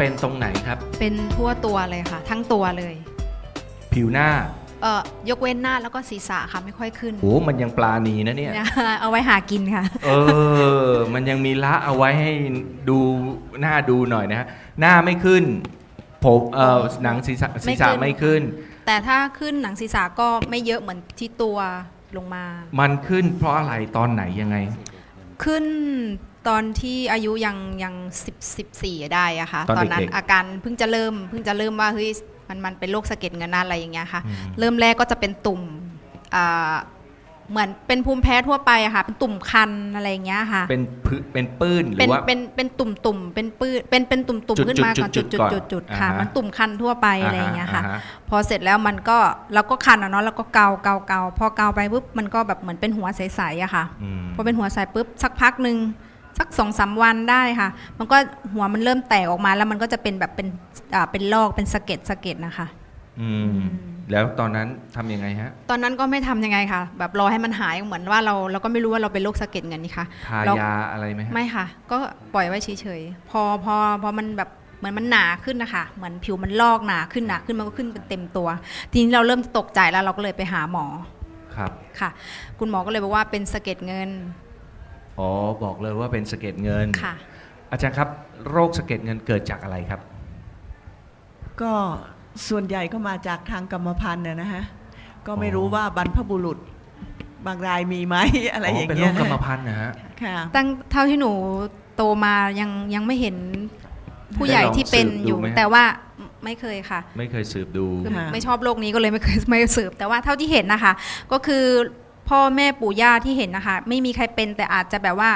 เป็นตรงไหนครับ เป็นทั่วตัวเลยค่ะ ทั้งตัวเลย ผิวหน้าเอ่อยกเว้นหน้าแล้วก็ศีรษะค่ะไม่ค่อยขึ้นโอ้มันยังปลาณีนะเนี่ยเนี่ย เอาไว้หากินค่ะ เออ มันยังมีละเอาไว้ให้ดูหน้าดูหน่อยนะฮะหน้าไม่ขึ้นผมเอ่อหนังศีรษะศีรษะไม่ไม่ขึ้ขึ้นนแต่ถ้าขึ้นหนังศีรษะก็ไม่เยอะเหมือนที่ตัวลงมา มันขึ้นเพราะอะไรตอนไหนยังไง ขึ้น ตอนที่อายุยังยังสิบสิบสี่ได้อะค่ะตอนนั้นเด็กๆ อาการเพิ่งจะเริ่มเพิ่งจะเริ่มว่าเฮ้ยมันมันเป็นโรคสะเก็ดเงินอะไรอย่างเงี้ยค่ะ อืม เริ่มแรกก็จะเป็นตุ่มอ่าเหมือนเป็นภูมิแพ้ทั่วไปอะค่ะเป็นตุ่มคันอะไรอย่างเงี้ยค่ะ เป็นพืเป็นปื้นหรืเป็นอว่า เป็นเป็นตุ่มตุ่มเป็นปื้นเป็นเป็นตุ่มตุ่มจุดขึ้นมาจุดก่อนจุจุดดจุจุดดก่อนจุดจุดค่ะอ่าฮะมันตุ่มคันทั่วไปอะไรอย่างเงี้ยค่ะ ฮพอเสร็จแล้วมันก็เราก็คันอะเนาะแล้วก็เกาเกาเกาพอเกาไปปุ๊บมันก็แบบเหมือนเป็นหัวใสๆอะค่ะ อืมพอเป็นหัวใสปุ๊บสักพักหนึ่ง สักสองสามวันได้ค่ะ มันก็หัวมันเริ่มแตกออกมาแล้วมันก็จะเป็นแบบเป็นอ่าเป็นลอกเป็นสะเก็ดสะเก็ดนะคะ อืมแล้วตอนนั้นทำยังไงฮะ ตอนนั้นก็ไม่ทำยังไงค่ะ แบบรอให้มันหายเหมือนว่าเราเราก็ไม่รู้ว่าเราเป็นโรคสะเก็ดเงินนี่ค่ะทาเรายาอะไรไหมฮะไม่ค่ะ ก็ปล่อยไว้เฉยๆพอพอพอมันแบบเหมือนมันหนาขึ้นนะคะเหมือนผิวมันลอกหนาขึ้นหนาขึ้นมันก็ขึ้นเป็นเต็มตัว ทีนี้เราเริ่มตกใจแล้วเราก็เลยไปหาหมอครับค่ะ คุณหมอก็เลยบอกว่าเป็นสะเก็ดเงิน อ๋อ บอกเลยว่าเป็นสะเก็ดเงิน ค่ะ อาจารย์ครับ โรคสะเก็ดเงินเกิดจากอะไรครับ ก็ส่วนใหญ่ก็มาจากทางกรรมพันธุ์นะนะฮะ ก็ไม่อ๋อรู้ว่าบรรพบุรุษ บางรายมีไหมอะไรอย่างเป็นโรเงี้ยคกรรมพันธุ์นะฮะ ค่ะ ตั้งเท่าที่หนูโตมายังยังไม่เห็นผู้ใหญ่ที่เป็นอยู่ได้ลองสืบดูไหมแต่ว่าไม่เคยค่ะ ไม่เคยสืบดูคือค่ะไม่ชอบโลกนี้ก็เลยไม่เคยไม่สืบ แต่ว่าเท่าที่เห็นนะคะ ก็คือ พ่อแม่ปู่ย่าที่เห็นนะคะ ไม่มีใครเป็นแต่อาจจะแบบว่า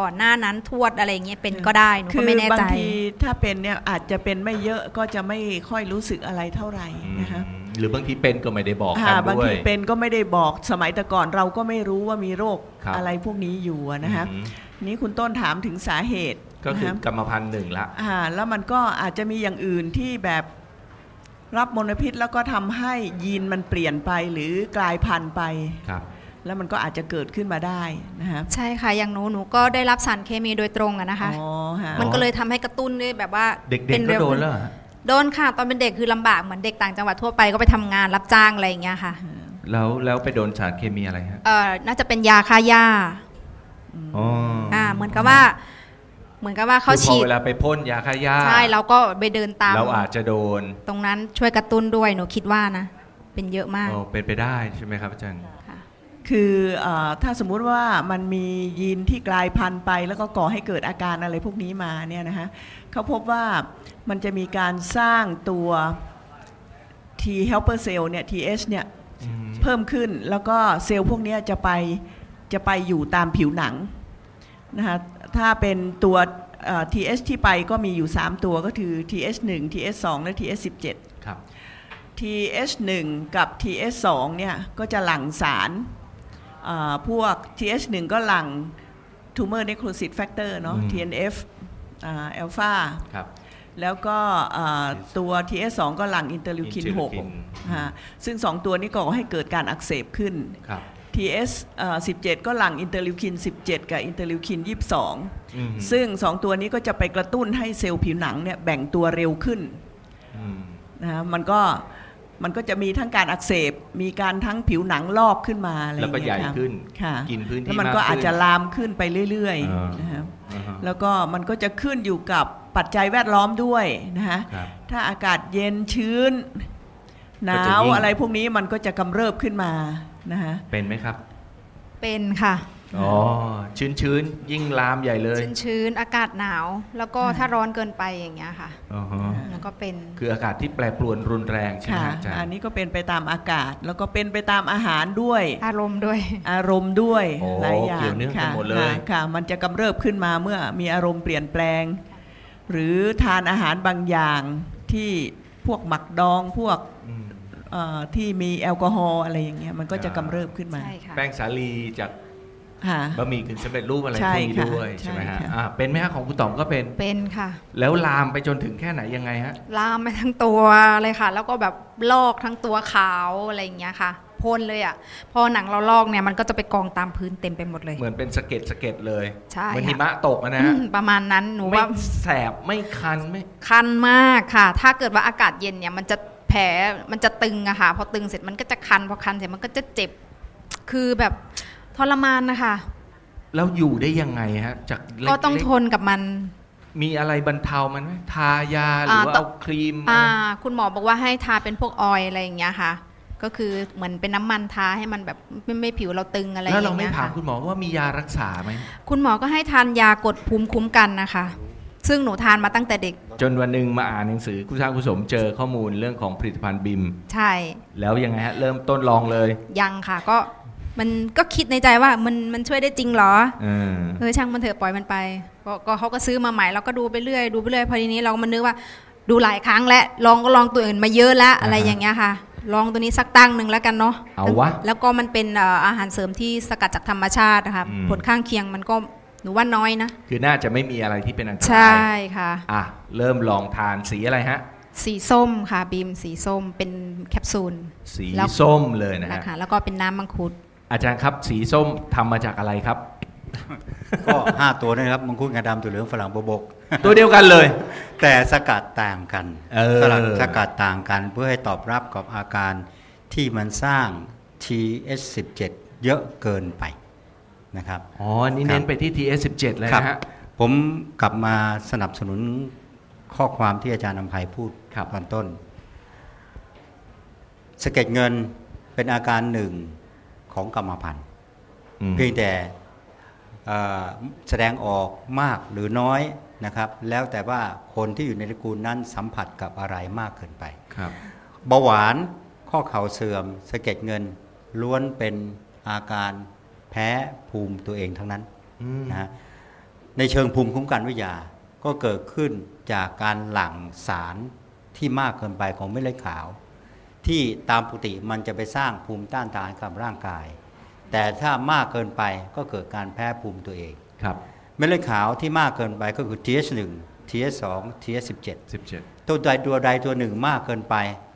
ก่อนหน้านั้นทวดอะไรอย่างเงี้ยเป็นก็ได้หนูคืก็ไม่แน่บาใจงทีถ้าเป็นเนี่ยอาจจะเป็นไม่เยอะก็จะไม่ค่อยรู้สึกอะไรเท่าไหร่นะคะอืมหรือบางทีเป็นก็ไม่ได้บอกกัค่ะนบางด้วยทีเป็นก็ไม่ได้บอกสมัยแต่ก่อนเราก็ไม่รู้ว่ามีโรคครับอะไรพวกนี้อยู่อะนะคะอืมนี้คุณต้นถามถึงสาเหตุก็คือนะะกรรมพันธุ์หนึ่งละอ่าแล้วมันก็อาจจะมีอย่างอื่นที่แบบรับมลพิษแล้วก็ทำให้ยีนมันเปลี่ยนไปหรือกลายพันธุ์ไปครับ แล้วมันก็อาจจะเกิดขึ้นมาได้นะฮะใช่ค่ะอย่างหนูหนูก็ได้รับสารเคมีโดยตรงอะนะคะอ๋อฮะมันก็เลยทำให้กระตุ้นด้วยแบบว่าเด็กป็ๆก็โดนแล้วเหรอฮะโดนค่ะตอนเป็นเด็กคือลำบากเหมือนเด็กต่างจังหวัดทั่วไปก็ไปทำงานรับจ้างอะไรอย่างเงี้ยค่ะแล้วแล้วไปโดนสารเคมีอะไรฮะเอ่อน่าจะเป็นยาฆ่าหญ้าอ๋ออ่อ่าเหมือนกับว่า เหมือนกับว่าเขาคือพอฉีดเวลาไปพ่นยาฆ่าหญ้าใช่เราก็ไปเดินตามเราอาจจะโดน ตรงนั้นช่วยกระตุ้นด้วยหนูคิดว่านะเป็นเยอะมากอ๋อเป็นไปได้ใช่ไหมครับอาจารย์ ค่ะคือเออถ้าสมมุติว่ามันมียีนที่กลายพันธุ์ไป แล้วก็ก่อให้เกิดอาการอะไรพวกนี้มาเนี่ยนะฮะเขาพบว่ามันจะมีการสร้างตัว T helper cell เนี่ย TH เนี่ยเพิ่มขึ้นแล้วก็เซลล์พวกเนี้ยจะไปจะไปอยู่ตามผิวหนังนะคะถ้าเป็นตัวเอ่อ TH ที่ไปก็มีอยู่ 3 ตัวก็คือ TH1 TH2 และ TH17 ครับ TH1 กับ TH2 เนี่ยก็จะหลั่งสารเอ่อ พวก TH1 ก็หลั่ง tumor necrosis factor เนาะอืม TNF อัลฟาครับแล้วก็เอ่อตัว TH2 ก็หลั่งอินเตอร์ลิวคิน interleukin 6ฮะซึ่ง 2 ตัวนี้ก่อให้เกิดการอักเสบขึ้นครับ TS เอ่อ17 ก็หลั่งอินเตอร์ลิวคิน 17 กับอินเตอร์ลิวคิน 22อืมซึ่ง 2 ตัวนี้ก็จะไปกระตุ้นให้เซลล์ผิวหนังเนี่ยแบ่งตัวเร็วขึ้นอืมนะฮะมันก็ มันก็จะมีทั้งการอักเสบ มีการทั้งผิวหนังลอกขึ้นมาอะไรอแล้วย่างก็เงี้ยใหญ่ครับขึ้นค่ะกินพื้นแล้วที่มันมากก็ขึ้นอาจจะลามขึ้นไปเรื่อยอ่าๆนะครับอ่าฮะแล้วก็มันก็จะขึ้นอยู่กับปัจจัยแวดล้อมด้วยนะฮะครับถ้าอากาศเย็นชื้นหนาก็จะวยิ่งอะไรพวกนี้มันก็จะกำเริบขึ้นมานะฮะเป็นไหมครับ เป็นค่ะ อ๋อชื้นๆยิ่งลามใหญ่เลย ชื้นๆอากาศหนาว แล้วก็ถ้าร้อนเกินไปอย่างเงี้ยค่ะอ๋อฮะแล้วก็เป็นคืออากาศที่แปรปรวนรุนแรงใช่ไหมค่ะฮะอาจารอันย์นี้ก็เป็นไปตามอากาศ แล้วก็เป็นไปตามอาหารด้วย อารมณ์ด้วย อารมณ์ด้วยโอ้หลายอย่างเกี่ยวเนื่องกันค่ะหมดเลยค่ะค่ะ มันจะกำเริบขึ้นมาเมื่อมีอารมณ์เปลี่ยนแปลง หรือทานอาหารบางอย่างที่พวกหมักดองพวกอืมเอ่อที่มีแอลกอฮอล์อะไรอย่างเงี้ยมันก็จะอ่ากำเริบขึ้นมาใช่ค่ะแป้งสาลีจาก ค่ะ บะหมี่กึ่งสำเร็จรูปอะไรใช่พวกนี้ค่ะด้วยใช่ไหมใช่ฮะค่ะ อ่าเป็นไหมฮะของคุณต๋อมก็เป็น เป็นค่ะ แล้วลามไปจนถึงแค่ไหนยังไงฮะ ลามไปทั้งตัวเลยค่ะ แล้วก็แบบลอกทั้งตัวขาวอะไรอย่างเงี้ยค่ะพ่นเลยอะ่ะ พอหนังเราลอกเนี่ยมันก็จะไปกองตามพื้นเต็มไปหมดเลย เหมือนเป็นสะเก็ดสะเก็ดเลยใช่เหมือนค่ะ หิมะตกอะนะอืฮะมประมาณนั้นหนูไม่ว่าแสบไม่คันไม่ คันมากค่ะ ถ้าเกิดว่าอากาศเย็นเนี่ยมันจะแผลมันจะตึงอะค่ะ พอตึงเสร็จมันก็จะคัน พอคันเสร็จมันก็จะเจ็บ คือแบบ ทรมานนะคะแล้วอยู่ได้ยังไงฮะจากเล็ก็ต้องๆทนกับมัน มีอะไรบรรเทามันไหมทายาหรือว่าอ่าต้อเอางครีมอ่าอะไรคุณหมอบอกว่าให้ทาเป็นพวกออยล์อะไรอย่างเงี้ยค่ะ ก็คือเหมือนเป็นน้ำมันทาให้มันแบบไม่ไม่ผิวเราตึงอะไรอแล้วย่างเราไม่เงี้ยถามค่ะคุณหมอว่ามียารักษาไหมคุณหมอก็ให้ทานยากดภูมิคุ้มกันนะคะ ซึ่งหนูทานมาตั้งแต่เด็ก จนวันหนึ่งมาอ่านหนังสือคุณสร้างคุณสมเจอข้อมูลเรื่องของผลิตภัณฑ์บิมใช่ แล้วยังไงฮะเริ่มต้นลองเลยยังค่ะ ก็ มันก็คิดในใจว่ามันมันช่วยได้จริงเหรอเออเออช่างมันเถอะปล่อยมันไปก็ก็เขาก็ซื้อมาใหม่เราก็ดูไปเรื่อยดูไปเรื่อยพอทีนี้เรามันนึกว่าดูหลายครั้งแล้วลองก็ลองตัวอื่นมาเยอะแล้วอะไรอย่างเงี้ยค่ะ ลองตัวนี้สักตั้งหนึ่งแล้วกันเนาะเอาวะแล้วก็มันเป็นเอ่ออาหารเสริมที่สกัดจากธรรมชาตินะคะอืมผลข้างเคียงมันก็หนูว่าน้อยนะ คือน่าจะไม่มีอะไรที่เป็นอันตรายใช่ค่ะอะ เริ่มลองทานสีอะไรฮะ สีส้มค่ะบีมสีส้มเป็นแคปซูล สีแล้วส้มเลยนะนะฮะคะแล้วก็เป็นน้ำมังคุด อาจารย์ครับ สีส้มทำมาจากอะไรครับ ก็5ตัวนะครับมังคุดงาดำตัวเหลืองฝรั่งบวบก ตัวเดียวกันเลย แต่สกัดต่างกันเออสลัดสกัดต่างกันเพื่อให้ตอบรับกับอาการที่มันสร้าง TH17 เยอะเกินไปนะครับอ๋อนี่ครับเน้นไปที่ TS17 เลยครับนะฮะผมกลับมาสนับสนุนข้อความที่อาจารย์นำภัยพูดครับตอนต้นสะเก็ดเงินเป็นอาการหนึ่ง ของกรรมพันธุ์อืมเพียงแต่เอ่อแสดงออกมากหรือน้อยนะครับ แล้วแต่ว่าคนที่อยู่ในตระกูลนั้นสัมผัสกับอะไรมากเกินไปครับเบาหวานข้อเข่าเสื่อมสะเก็ดเงิน ล้วนเป็นอาการแพ้ภูมิตัวเองทั้งนั้นอืมนะฮะในเชิงภูมิคุ้มกันวิทยา ก็เกิดขึ้นจากการหลั่งสารที่มากเกินไปของเม็ดเลือดขาว ที่ตามปกติมันจะไปสร้างภูมิต้านทานกับร่างกาย แต่ถ้ามากเกินไปก็เกิดการแพ้ภูมิตัวเองครับเม็ดเลือดขาวที่มากเกินไปก็คือ TH1 TH2 TH17 17 ตัวใดตัวใดตัวหนึ่งมากเกินไป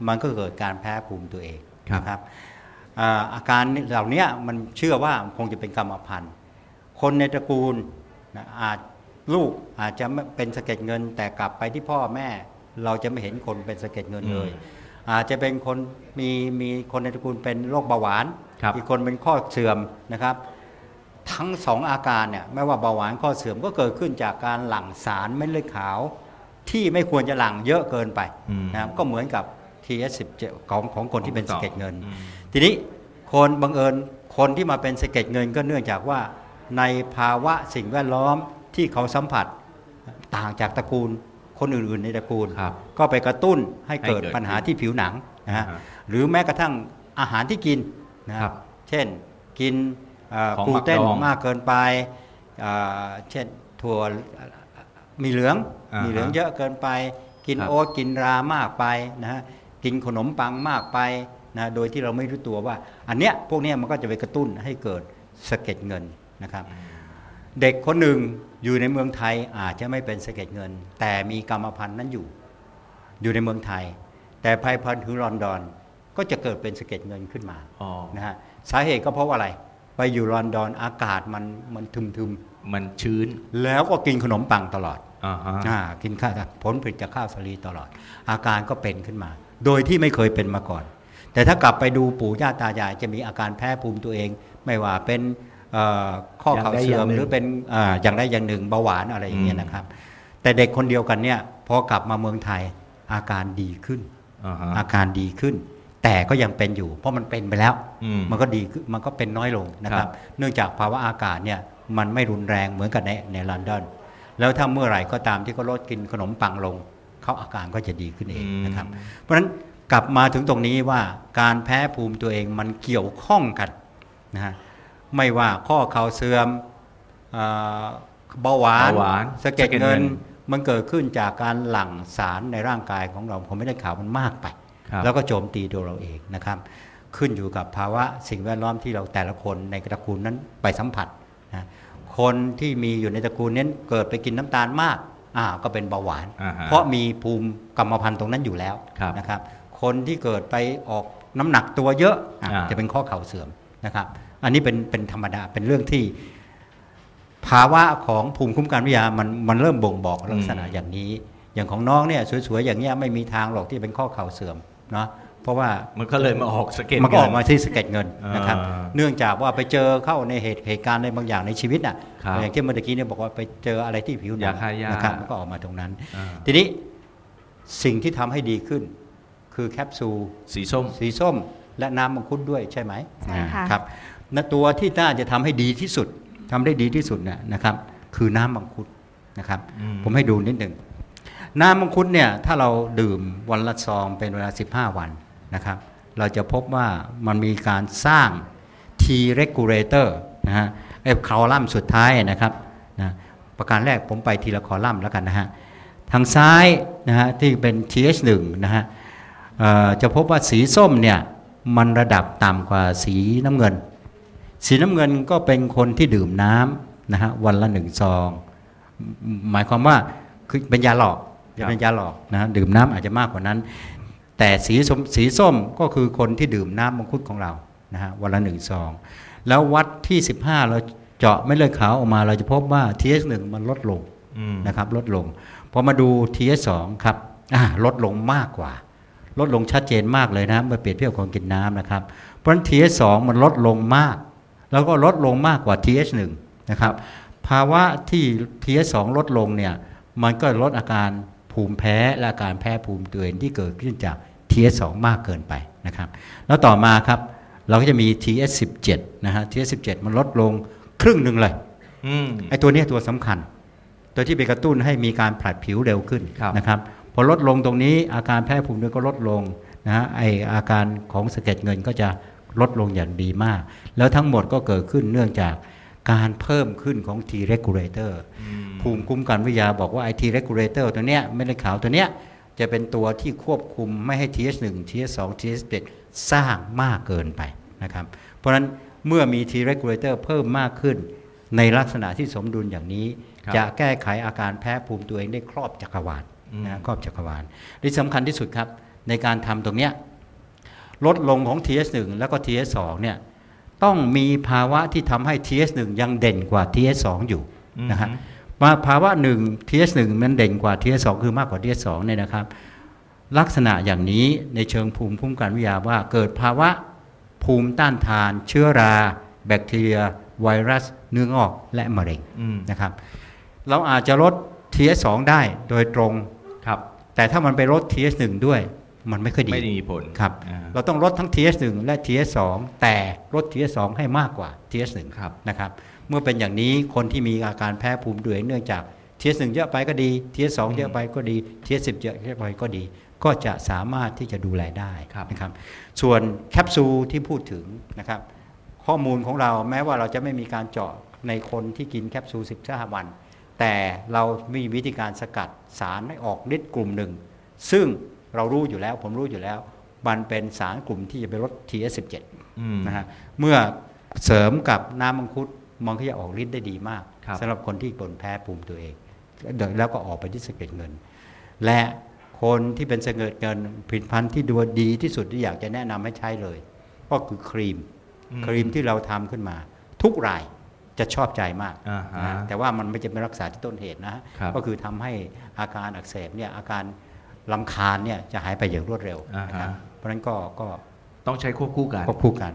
มันก็เกิดการแพ้ภูมิตัวเองครับนะครับอ่าอาการเหล่านี้มันเชื่อว่าคงจะเป็นกรรมพันธุ์ คนในตระกูลนะอาจลูกอาจจะไม่เป็นสะเก็ดเงิน แต่กลับไปที่พ่อแม่ เราจะไม่เห็นคนเป็นสะเก็ดเงินเลย อาจจะเป็นคนมีมีคนในตระกูลเป็นโรคเบาหวานครับอีกคนเป็นข้อเสื่อมนะครับ ทั้งสองอาการเนี่ยไม่ว่าเบาหวานข้อเสื่อมก็เกิดขึ้นจากการหลั่งสารเม็ดเลือดขาว ที่ไม่ควรจะหลั่งเยอะเกินไปอืมนะครับก็เหมือนกับ TS17 ของของคนที่เป็นสะเก็ดเงินอืมทีนี้คนบังเอิญคนที่มาเป็นสะเก็ดเงินก็เนื่องจากว่าในภาวะสิ่งแวดล้อมที่เขาสัมผัสต่างจากตระกูล คนอื่นๆในตระกูลครับก็ไปกระตุ้นให้เกิดให้เกิดปัญหาที่ผิวหนังนะฮะอ่าฮะหรือแม้กระทั่งอาหารที่กินนะครับเช่นกินเอ่อของกลูเตนหมักดองมากเกินไปเอ่อเช่นถั่วมีเหลืองอ่าฮะมีเหลืองเยอะเกินไป กินครับโอ๊ตกินรามากไปนะฮะกินขนมปังมากไปนะโดยที่เราไม่รู้ตัวว่า อันเนี้ยพวกเนี้ยมันก็จะไปกระตุ้นให้เกิดสะเก็ดเงินนะครับ เด็กคนหนึ่งอยู่ในเมืองไทยอาจจะไม่เป็นสะเก็ดเงิน แต่มีกรรมพันธุ์นั้นอยู่ อยู่ในเมืองไทย แต่ภายพันธุ์คือลอนดอน ก็จะเกิดเป็นสะเก็ดเงินขึ้นมาอ๋อนะฮะสาเหตุก็เพราะว่าอะไร ไปอยู่ลอนดอนอากาศมันมันทึมมันชื้นๆแล้วก็กินขนมปังตลอดอ่าฮะอ่ากินข้าวผลผลิตจากข้าวสาลีตลอด อาการก็เป็นขึ้นมา โดยที่ไม่เคยเป็นมาก่อน แต่ถ้ากลับไปดูปู่ย่าตายายจะมีอาการแพ้ภูมิตัวเอง ไม่ว่าเป็นเอ่อ ข้อเข่าเสื่อมหรือเป็นอ่าอย่างใดอย่างหนึ่งเบาหวานอะไรอย่างเงี้ยนะครับ แต่เด็กคนเดียวกันเนี่ยพอกลับมาเมืองไทยอาการดีขึ้นอ่าฮะอาการดีขึ้น แต่ก็ยังเป็นอยู่ เพราะมันเป็นไปแล้วอืมมันก็ดีขึ้นมันก็เป็นน้อยลงนะคครัรับบเนื่องจากภาวะอากาศเนี่ยมันไม่รุนแรงเหมือนกับในในลอนดอนแล้วถ้าเมื่อไหร่ก็ตามที่เขาลดกินขนมปังลงเขาอาการก็จะดีขึ้นเองนะครับ เพราะฉะนั้นกลับมาถึงตรงนี้ว่าการแพ้ภูมิตัวเองมันเกี่ยวข้องกันนะฮะ ไม่ว่าข้อเข่าเสื่อมเอ่อเบาหวานเบาหวานสะเก็ดสะเก็ดเงินเงินมันเกิดขึ้นจากการหลั่งสารในร่างกายของเรา ผมไม่ได้ข่าวมันมากไปครับแล้วก็โจมตีตัวเราเองนะครับ ขึ้นอยู่กับภาวะสิ่งแวดล้อมที่เราแต่ละคนในตระกูลนั้นไปสัมผัสนะคนที่มีอยู่ในตระกูลนั้นเกิดไปกินน้ำตาลมากอ่าก็เป็นเบาหวานอ่าฮะเพราะมีภูมิกรรมพันธุ์ตรงนั้นอยู่แล้วครับนะครับ คนที่เกิดไปออกน้ำหนักตัวเยอะอะอ่าจะเป็นข้อเข่าเสื่อมนะครับ อันนี้เป็นเป็นธรรมดาเป็นเรื่องที่ ภาวะของภูมิคุ้มกันวิทยามันมันเริ่มบ่งบอกลักษณะอย่างนี้ อย่างของน้องเนี่ยสวยๆอย่างเงี้ยไม่มีทางหรอกที่เป็นข้อเข่าเสื่อมเนาะเพราะว่ามันก็เลยมาออกสะเก็ดมันก็ออกเงิมาที่สะเก็ดเงินนะครับอ่าเนื่องจากว่าไปเจอเข้าในเหตุเหตุการณ์ในบางอย่างในชีวิตอะครับอย่างที่เมื่อกี้เนี่ยบอกว่าไปเจออะไรที่ผิวหนัยาฆ่าหญ้านนะครับมันก็ออกมาตรงนั้นอ่าทีนี้สิ่งที่ทำให้ดีขึ้น คือแคปซูลสีส้ม สีส้ม และน้ำมังคุดด้วยใช่ไหมใช่ค่ะอ่าครับ ณตัวที่น่าจะทำให้ดีที่สุดทำได้ดีที่สุดเนี่ยนะครับ คือน้ำมังคุดนะครับอืมผมให้ดูนิดหนึ่งน้ำมังคุดเนี่ยถ้าเราดื่มวันละซองเป็นเวลา 15 วันนะครับ เราจะพบว่ามันมีการสร้าง T regulator นะฮะไอ้คอลัมน์สุดท้ายนะครับนะประการแรกผมไปทีละคอลัมน์แล้วกันนะฮะทางซ้ายนะฮะที่เป็น TH1 นะฮะเอ่อจะพบว่าสีส้มเนี่ยมันระดับต่ำกว่าสีน้ำเงิน สีน้ำเงินก็เป็นคนที่ดื่มน้ำนะฮะวันละหนึ่งซอง หมายความว่าคือเป็นยาหลอกครัจะบเป็นยาหลอกนะฮะดื่มน้ำอาจจะมากกว่านั้น แต่สีส้มสีส้มก็คือคนที่ดื่มน้ำมังคุดของเรานะฮะวันละหนึ่งซอง แล้ววัดที่ 15 เราเจาะเม็ดเลือดขาวออกมา เราจะพบว่า TH1 มันลดลงอืมนะครับลดลงพอมาดู TS2 ครับอ่าลดลงมากกว่า ลดลงชัดเจนมากเลยนะเมื่อเปรียบเทียบกับคนกินน้ำนะครับ เพราะฉะนั้น TS2 มันลดลงมาก แล้วก็ลดลงมากกว่า TH1 นะครับภาวะที่ TS2 ลดลงเนี่ยมันก็ลดอาการภูมิแพ้และอาการแพ้ภูมิตัวเองที่เกิดขึ้นจาก TS2 มากเกินไปนะครับแล้วต่อมาครับเราก็จะมี TS17 นะฮะ TS17 มันลดลงครึ่งหนึ่งเลยอืมไอ้ตัวเนี้ยตัวสำคัญ ตัวที่ไปกระตุ้นให้มีการผลัดผิวเร็วขึ้นครับนะครับพอลดลงตรงนี้อาการแพ้ภูมิด้วยก็ลดลงนะฮะไออาการของสะเก็ดเงินก็จะ ลดลงอย่างดีมาก แล้วทั้งหมดก็เกิดขึ้นเนื่องจากการเพิ่มขึ้นของ T regulator ภูมิคุ้มกันวิทยาบอกว่าไอ T regulator ตัวเนี้ยเม็ดเลือดขาวตัวเนี้ยจะเป็นตัวที่ควบคุมไม่ให้ TH1 TH2 TH7 สร้างมากเกินไปนะครับ เพราะฉะนั้นเมื่อมี T regulator เพิ่มมากขึ้น ในลักษณะที่สมดุลอย่างนี้ครับจะแก้ไขอาการแพ้ภูมิตัวเองได้ครอบจักรวาลอืมนะครอบจักรวาลที่สำคัญที่สุดครับ ในการทำตรงเนี้ย ลดลงของ TS1 แล้วก็ TS2 เนี่ยต้องมีภาวะที่ทำให้ TS1 ยังเด่นกว่า TS2 อยู่นะฮะมาภาวะหนึ่ง TS1 มันเด่นกว่า TS2 คือมากกว่า TS2 เนี่ยนะครับ ลักษณะอย่างนี้ในเชิงภูมิคุ้มกันวิทยาว่า เกิดภาวะภูมิต้านทาน เชื้อรา แบคทีเรีย ไวรัส เนื้องอกและมะเร็งอืมนะครับ เราอาจจะลด TS2 ได้โดยตรงครับ แต่ถ้ามันไปลด TS1 ด้วย มันไม่ค่อยดีไม่ได้มีผลครับอ่าเราต้องลดทั้ง TS1 และ TS2 แต่ลด TS2 ให้มากกว่า TS1 ครับนะครับ เมื่อเป็นอย่างนี้คนที่มีอาการแพ้ภูมิด้วยเนื่องจาก TS1 เยอะไปก็ดี TS2 เยอะไปก็ดี TS10 เยอะไปก็ดี ก็จะสามารถที่จะดูแลได้ครับนะครับ ส่วนแคปซูลที่พูดถึงนะครับ ข้อมูลของเราแม้ว่าเราจะไม่มีการเจาะในคนที่กินแคปซูล15วัน แต่เรามีวิธีการสกัดสารให้ออกฤทธิ์กลุ่มหนึ่ง ซึ่ง เรารู้อยู่แล้ว ผมรู้อยู่แล้ว มันเป็นสารกลุ่มที่จะไปลด TS17 อืมนะฮะเมื่อเสริมกับน้ำมังคุดมันก็จะออกฤทธิ์ได้ดีมากครับสำหรับคนที่ปนแพ้ภูมิตัวเอง แล้วก็ออกไปที่สะเก็ดเงิน และคนที่เป็นสะเก็ดเงินผลิตภัณฑ์ที่ดูดีที่สุดที่อยากจะแนะนำให้ใช้เลย ก็คือครีมอืมครีมที่เราทำขึ้นมา ทุกรายจะชอบใจมากอ่าฮะนะแต่ว่ามันไม่จะเป็นรักษาที่ต้นเหตุนะครับก็คือทำให้อาการอักเสบเนี่ยอาการ ลำคาญเนี่ยจะหายไปอย่างรวดเร็วอ่าฮะนะครับเพราะฉะนั้นก็ก็ต้องใช้ควบคู่กัน ควบคู่กัน